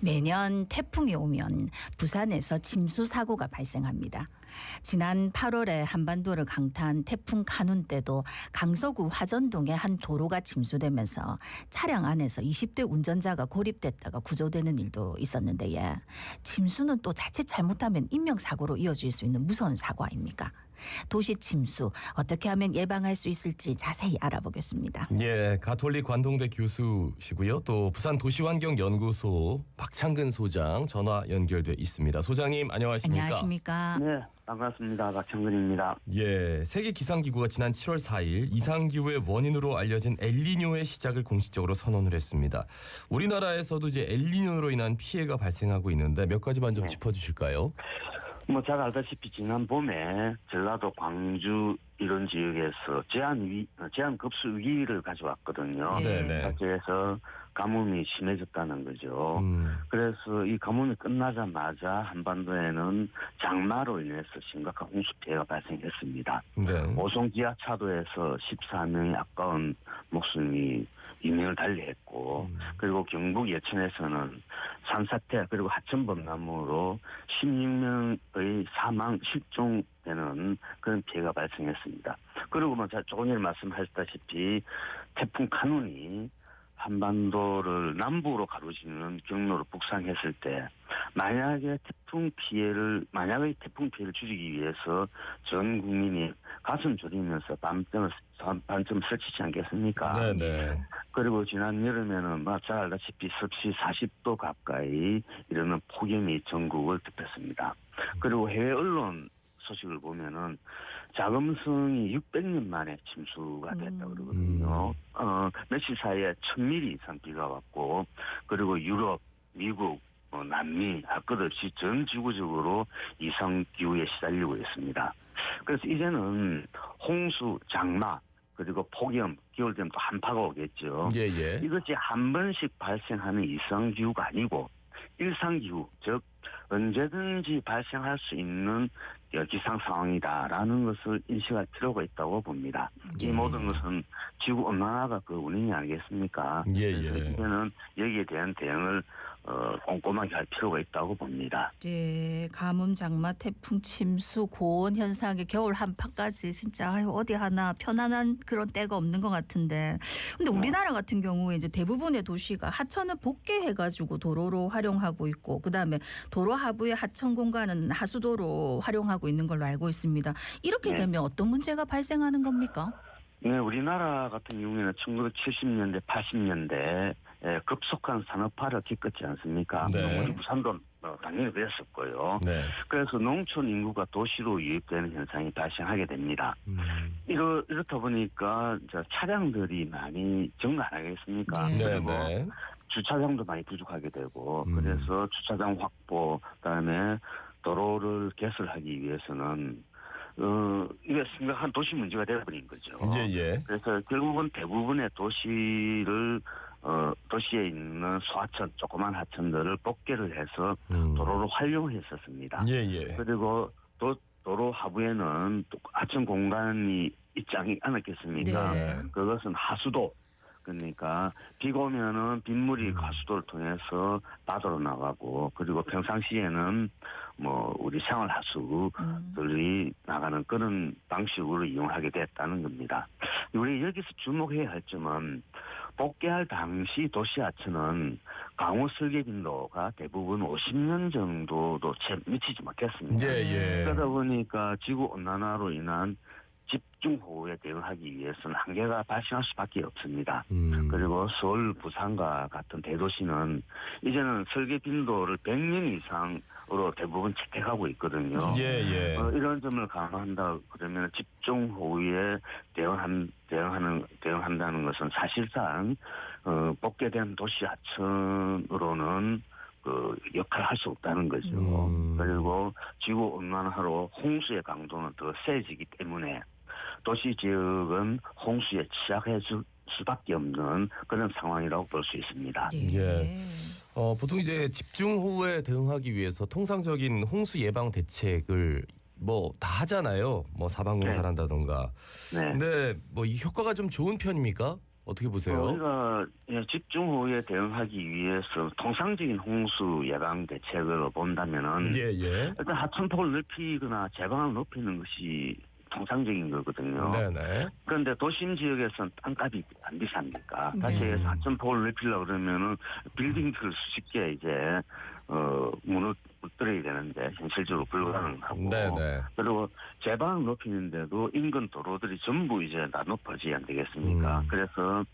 매년 태풍이 오면 부산에서 침수 사고가 발생합니다. 지난 8월에 한반도를 강타한 태풍 카눈 때도 강서구 화전동의 한 도로가 침수되면서 차량 안에서 20대 운전자가 고립됐다가 구조되는 일도 있었는데 예. 침수는 또 자칫 잘못하면 인명사고로 이어질 수 있는 무서운 사고 아닙니까? 도시 침수 어떻게 하면 예방할 수 있을지 자세히 알아보겠습니다. 예, 가톨릭 관동대 교수시고요. 또 부산 도시환경연구소 박창근 소장 전화 연결돼 있습니다. 소장님 안녕하십니까? 안녕하십니까? 네, 반갑습니다. 박창근입니다. 예, 세계 기상 기구가 지난 7월 4일 이상 기후의 원인으로 알려진 엘니뇨의 시작을 공식적으로 선언을 했습니다. 우리나라에서도 이제 엘니뇨로 인한 피해가 발생하고 있는데 몇 가지만 좀 네. 짚어 주실까요? 뭐 잘 알다시피 지난 봄에 전라도 광주 이런 지역에서 제한 위 어, 제한 급수 위기를 가져왔거든요. 네. 네, 네. 그래서 가뭄이 심해졌다는 거죠. 음. 그래서 이 가뭄이 끝나자마자 한반도에는 장마로 인해서 심각한 홍수 피해가 발생했습니다. 네. 오송 지하차도에서 14명의 아까운 목숨이 인명을 달리했고 음. 그리고 경북 예천에서는 산사태 그리고 하천 범람으로 16명의 사망 실종되는 그런 피해가 발생했습니다. 그리고 뭐 자- 조금 전에 말씀하셨다시피 태풍 카눈이 한반도를 남부로 가로지르는 경로로 북상했을 때 만약에 태풍 피해를 만약의 태풍 피해를 줄이기 위해서 전 국민이 가슴 졸이면서 밤점을 반점 설치지 않겠습니까? 네, 네. 그리고 지난 여름에는 뭐잘 알다시피 섭씨 40도 가까이 이르는 폭염이 전국을 덮였습니다. 그리고 해외 언론 소식을 보면은 자금성이 600년 만에 침수가 됐다 음. 그러거든요. 어, 며칠 사이에 1000mm 이상 비가 왔고, 그리고 유럽, 미국, 어, 남미, 할것 없이 전 지구적으로 이상 기후에 시달리고 있습니다. 그래서 이제는 홍수, 장마, 그리고 폭염, 겨울 되면 또 한파가 오겠죠. 예, 예. 이것이 한 번씩 발생하는 이상 기후가 아니고 일상 기후, 즉 언제든지 발생할 수 있는 어, 기상 상황이다라는 것을 인식할 필요가 있다고 봅니다. 이 예. 모든 것은 지구 온난화가 그 원인이 아니겠습니까? 예, 예. 이제는 여기에 대한 대응을 어, 꼼꼼하게 할 필요가 있다고 봅니다. 이제 가뭄, 장마, 태풍, 침수, 고온 현상에 겨울 한파까지 진짜 아유, 어디 하나 편안한 그런 때가 없는 것 같은데. 근데 우리나라 같은 경우에 이제 대부분의 도시가 하천을 복개해가지고 도로로 활용하고 있고, 그 다음에 도로 하부의 하천 공간은 하수도로 활용하고 있는 걸로 알고 있습니다. 이렇게 네. 되면 어떤 문제가 발생하는 겁니까? 네, 우리나라 같은 경우에는 1970년대, 80년대 에 급속한 산업화를 겪었지 않습니까? 네. 우리 부산도 어, 당연히 그랬었고요. 네. 그래서 농촌 인구가 도시로 유입되는 현상이 발생하게 됩니다. 음. 이렇, 이렇다 보니까 차량들이 많이 증가 안 하겠습니까? 네. 네, 그리고 네. 주차장도 많이 부족하게 되고 음. 그래서 주차장 확보 그다음에 도로를 개설하기 위해서는 어 이게 심각한 도시 문제가 되어버린 거죠. 예, 예. 그래서 결국은 대부분의 도시를 어 도시에 있는 소하천 조그만 하천들을 복개를 해서 음. 도로로 활용했었습니다. 예, 예. 그리고 도, 도로 하부에는 또 하천 공간이 있지 않- 않았겠습니까? 네. 그것은 하수도. 그러니까 비가 오면은 빗물이 음. 하수도를 통해서 바다로 나가고 그리고 평상시에는 뭐 우리 생활 하수들이 음. 나가는 그런 방식으로 이용하게 됐다는 겁니다. 우리 여기서 주목해야 할 점은 복개할 당시 도시 하천은 강우 설계 빈도가 대부분 50년 정도도 채 미치지 못했습니다. 예, 예. 그러다 보니까 지구 온난화로 인한 집중호우에 대응하기 위해서는 한계가 발생할 수밖에 없습니다. 음. 그리고 서울, 부산과 같은 대도시는 이제는 설계 빈도를 100년 이상으로 대부분 채택하고 있거든요. 예, 예. 어, 이런 점을 감안한다 그러면 집중호우에 대응한 대응하는 대응한다는 것은 사실상 어, 복개된 도시 하천으로는 그 역할을 할 수 없다는 거죠. 음. 그리고 지구 온난화로 홍수의 강도는 더 세지기 때문에 도시 지역은 홍수에 취약해 질 수밖에 없는 그런 상황이라고 볼 수 있습니다. 예. 어, 보통 이제 집중호우에 대응하기 위해서 통상적인 홍수 예방 대책을 뭐 다 하잖아요. 뭐 사방공사를 네. 네. 근데 뭐 이 효과가 좀 좋은 편입니까? 어떻게 보세요? 우리가 예, 집중호우에 대응하기 위해서 통상적인 홍수 예방 대책을 본다면은 예, 예. 일단 하천폭을 넓히거나 제방을 높이는 것이 통상적인 거거든요. 네네. 그런데 도심 지역에서는 땅값이 안 비쌉니까? 네. 다시 해서 하천폭을 넓히려고 그러면은 빌딩들을 수십 개 이제 어 무너 무너뜨려야 되는데 현실적으로 불가능하고 네네. 그리고 제방을 높이는데도 인근 도로들이 전부 이제 다 높아지지 안 되겠습니까? 음. 그래서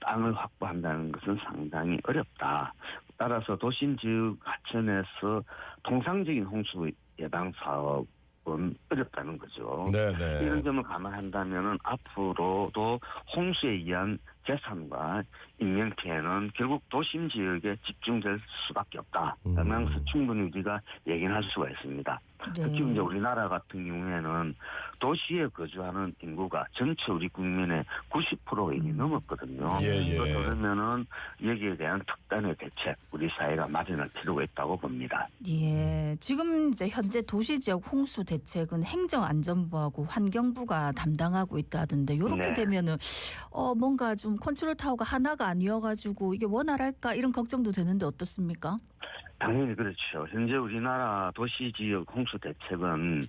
땅을 확보한다는 것은 상당히 어렵다. 따라서 도심 지역 하천에서 통상적인 홍수 예방 사업 은 어렵다는 거죠. 이런 네네. 점을 감안한다면은 앞으로도 홍수에 의한 재산과 인명 피해는 결국 도심 지역에 집중될 수밖에 없다. 음. 라는 것을 충분히 우리가 얘기는 할 수가 있습니다. 특히 네. 이제 우리나라 같은 경우에는 도시에 거주하는 인구가 전체 우리 국민의 90%가 이미 음. 넘었거든요. 예, 예. 그러면은 여기에 대한 특단의 대책 우리 사회가 마련할 필요가 있다고 봅니다. 예, 지금 이제 현재 도시 지역 홍수 대책은 행정안전부하고 환경부가 담당하고 있다던데 이렇게 네. 되면은 어 뭔가 좀 컨트롤 타워가 하나가 아니어가지고 이게 원활할까 이런 걱정도 되는데 어떻습니까? 당연히 그렇죠. 현재 우리나라 도시 지역 홍수 대책은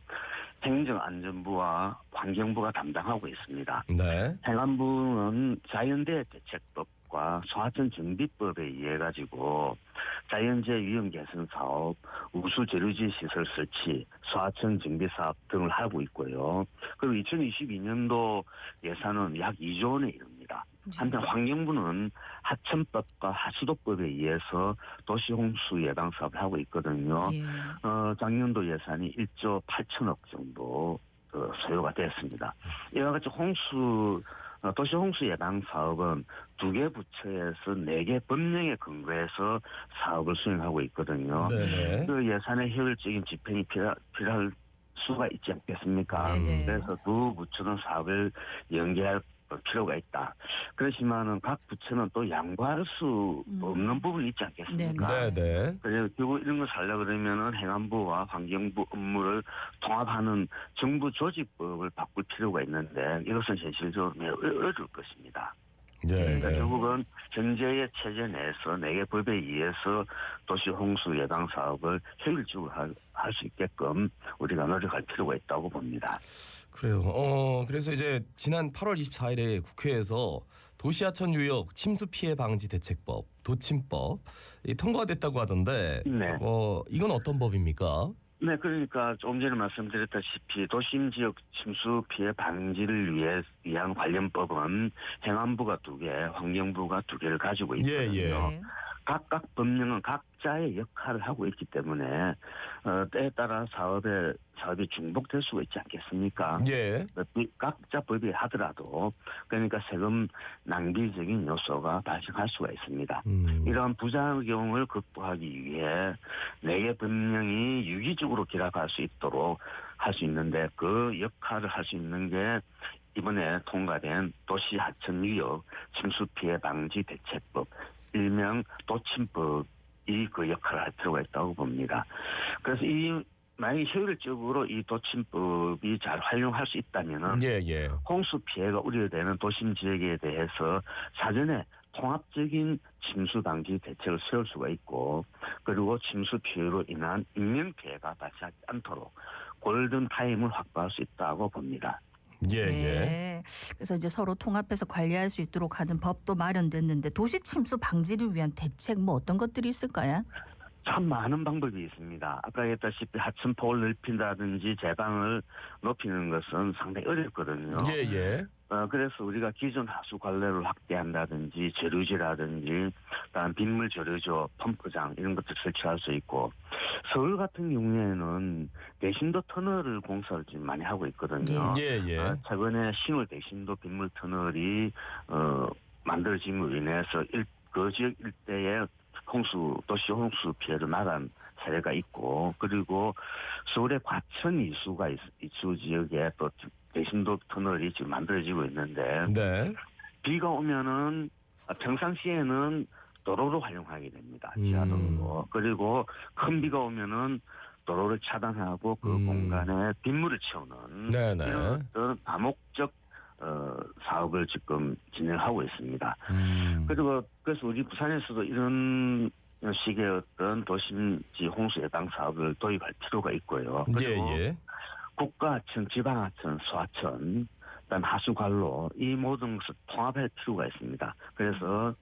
행정안전부와 환경부가 담당하고 있습니다. 네. 행안부는 자연재해 대책법과 소하천 정비법에 의해 가지고 자연재해 위험 개선 사업, 우수 재료지 시설 설치, 소하천 정비 사업 등을 하고 있고요. 그리고 2022년도 예산은 약 2조 원에 이릅니다. 한편 환경부는 하천법과 하수도법에 의해서 도시홍수 예방 사업을 하고 있거든요. 예. 어, 작년도 예산이 1조 8천억 정도 어, 소요가 됐습니다. 이와 같이 홍수 어, 도시 홍수 예방 사업은 두 개 부처에서 네 개 법령에 근거해서 사업을 수행하고 있거든요. 네네. 그 예산의 효율적인 집행이 필요, 필요할 수가 있지 않겠습니까? 네네. 그래서 두 부처는 사업을 연계할 필요가 있다. 그렇지만은 각 부처는 또 양보할 수 음. 없는 부분이 있지 않겠습니까? 네 네. 그래서 결국 이런 걸 하려고 그러면은 행안부와 환경부 업무를 통합하는 정부 조직법을 바꿀 필요가 있는데 이것은 현실적으로 매우 어- 어려울 것입니다. 그러니까 네네. 결국은 현재의 체제 내에서 네개 법에 의해서 도시 홍수 예방 사업을 효율적으로 할 수 있게끔 우리가 노력할 필요가 있다고 봅니다. 그래요. 어, 그래서 이제 지난 8월 24일에 국회에서 도시하천 유역 침수 피해 방지 대책법, 도침법 이 통과됐다고 하던데 네. 어, 이건 어떤 법입니까? 네, 그러니까 조금 전에 말씀드렸다시피 도심 지역 침수 피해 방지를 위해 위한 관련 법은 행안부가 두 개, 환경부가 두 개를 가지고 있거든요. 예, 예. 네. 각각 법령은 각자의 역할을 하고 있기 때문에 어, 때에 따라 사업에 사업이 중복될 수가 있지 않겠습니까? 예. 이 각자 법이 하더라도 그러니까 세금 낭비적인 요소가 발생할 수가 있습니다. 음. 이러한 부작용을 극복하기 위해 네개 법령이 유기적으로 결합할 수 있도록 할 수 있는데 그 역할을 할 수 있는 게 이번에 통과된 도시 하천 유역 침수 피해 방지 대책법 일명 도침법이 그 역할을 할 필요가 있다고 봅니다. 그래서 이 만약에 효율적으로 이 도침법이 잘 활용할 수 있다면은 예, 예. 홍수 피해가 우려되는 도심 지역에 대해서 사전에 통합적인 침수 방지 대책을 세울 수가 있고 그리고 침수 피해로 인한 인명 피해가 발생하지 않도록 골든 타임을 확보할 수 있다고 봅니다. 예, 예. 네. 그래서 이제 서로 통합해서 관리할 수 있도록 하는 법도 마련됐는데 도시 침수 방지를 위한 대책 뭐 어떤 것들이 있을까요? 참 많은 방법이 있습니다. 아까 얘기했다시피 하천 폭을 넓힌다든지 제방을 높이는 것은 상당히 어렵거든요. 예, 예. 어, 그래서 우리가 기존 하수 관례를 확대한다든지 재료지라든지 그다음 빗물 재료조 펌프장 이런 것들 설치할 수 있고 서울 같은 경우에는 대신도 터널을 공사를 지금 많이 하고 있거든요. 예, 예. 어, 최근에 신월 대신도 빗물 터널이 어, 만들어짐으로 인해서 일, 그 지역 일대에 홍수 도시 홍수 피해를 막은 사례가 있고 그리고 서울의 과천 이수가 있- 이수 지역에 또 대신도 터널이 지금 만들어지고 있는데 네. 비가 오면은 평상시에는 도로로 활용하게 됩니다. 음. 지하도로 그리고 큰 비가 오면은 도로를 차단하고 그 음. 공간에 빗물을 채우는 네, 네. 이런 어떤 다목적 어, 사업을 지금 진행하고 있습니다. 음. 그리고 그래서 우리 부산에서도 이런 식의 어떤 도심지 홍수 예방 사업을 도입할 필요가 있고요. 예, 그리고 예. 국가하천, 지방하천, 소하천, 그다음 하수관로 이 모든 것을 통합할 필요가 있습니다. 그래서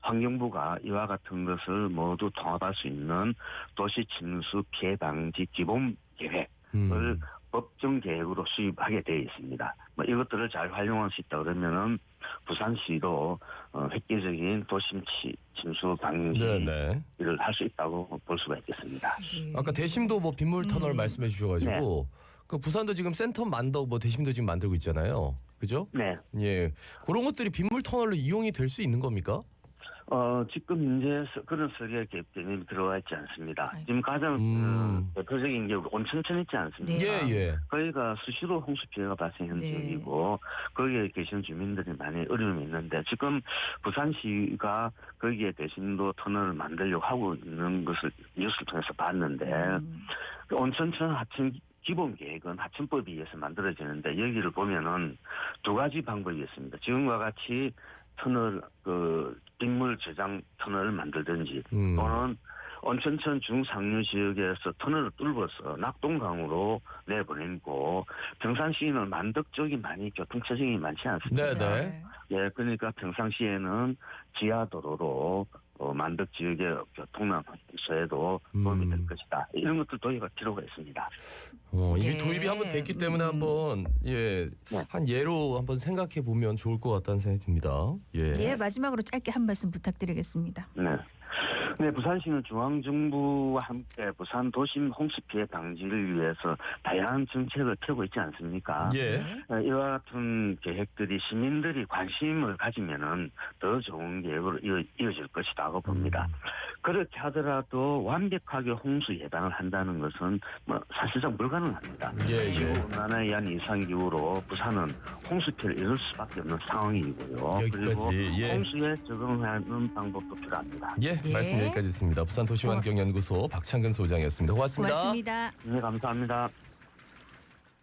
환경부가 이와 같은 것을 모두 통합할 수 있는 도시 침수 피해 방지 기본 계획 음. 을 법정 계획으로 수립하게 되어 있습니다. 뭐 이것들을 잘 활용할 수 있다 그러면은 부산시도 어, 획기적인 도심 치- 침수 방지를 네, 네. 할수 있다고 볼 수가 있겠습니다. 네. 아까 대심도 뭐 빗물 터널 음. 말씀해 주셔가지고 그 부산도 지금 센터 만더 뭐 대심도 지금 만들고 있잖아요. 그죠? 네. 예. 그런 것들이 빗물 터널로 이용이 될 수 있는 겁니까? 어, 지금 이제 서- 그런 설계 개념이 들어가 있지 않습니다. 아이고. 지금 가장 음. 그 대표적인 게 온천천 있지 않습니까? 네. 예, 예. 거기가 수시로 홍수 피해가 발생한 네. 지역이고 거기에 계신 주민들이 많이 어려움이 있는데 지금 부산시가 거기에 대신도 터널을 만들려고 하고 있는 것을 뉴스를 통해서 봤는데 음. 그 온천천 하천 기본 계획은 하천법에 의해서 만들어지는데 여기를 보면은 두 가지 방법이 있습니다. 지금과 같이 터널 그 빗물 저장 터널을 만들든지 음. 또는 온천천 중상류 지역에서 터널을 뚫어서 낙동강으로 내보내고 평상시에는 만덕 쪽이 많이 교통체증이 많지 않습니까? 네, 네. 예, 그러니까 평상시에는 지하도로로 어, 만덕 지역의 교통난 해소에도 도움이 될 음. 것이다. 이런 것들 도입할 필요가 있습니다. 어, 이게 네. 도입이 한번 됐기 때문에 음. 한번 예, 네. 한 예로 한번 생각해 보면 좋을 것 같다는 생각이 듭니다. 예. 예, 마지막으로 짧게 한 말씀 부탁드리겠습니다. 네. 네, 부산시는 중앙정부와 함께 부산 도심 홍수 피해 방지를 위해서 다양한 정책을 펴고 있지 않습니까? 예. 네. 어, 이와 같은 계획들이 시민들이 관심을 가지면은 더 좋은 계획으로 이어, 이어질 것이라고 봅니다. 음. 그렇게 하더라도 완벽하게 홍수 예방을 한다는 것은 뭐 사실상 불가능합니다. 예, 예. 기후 온난화에 의한 이상 기후로 부산은 홍수 피해를 이룰 수밖에 없는 상황이고요. 그리고 여기까지, 예. 홍수에 적응하는 방법도 필요합니다. 예, 예. 말씀 여기까지 했습니다. 부산 도시환경연구소 박창근 소장이었습니다. 고맙습니다. 고맙습니다. 네, 감사합니다.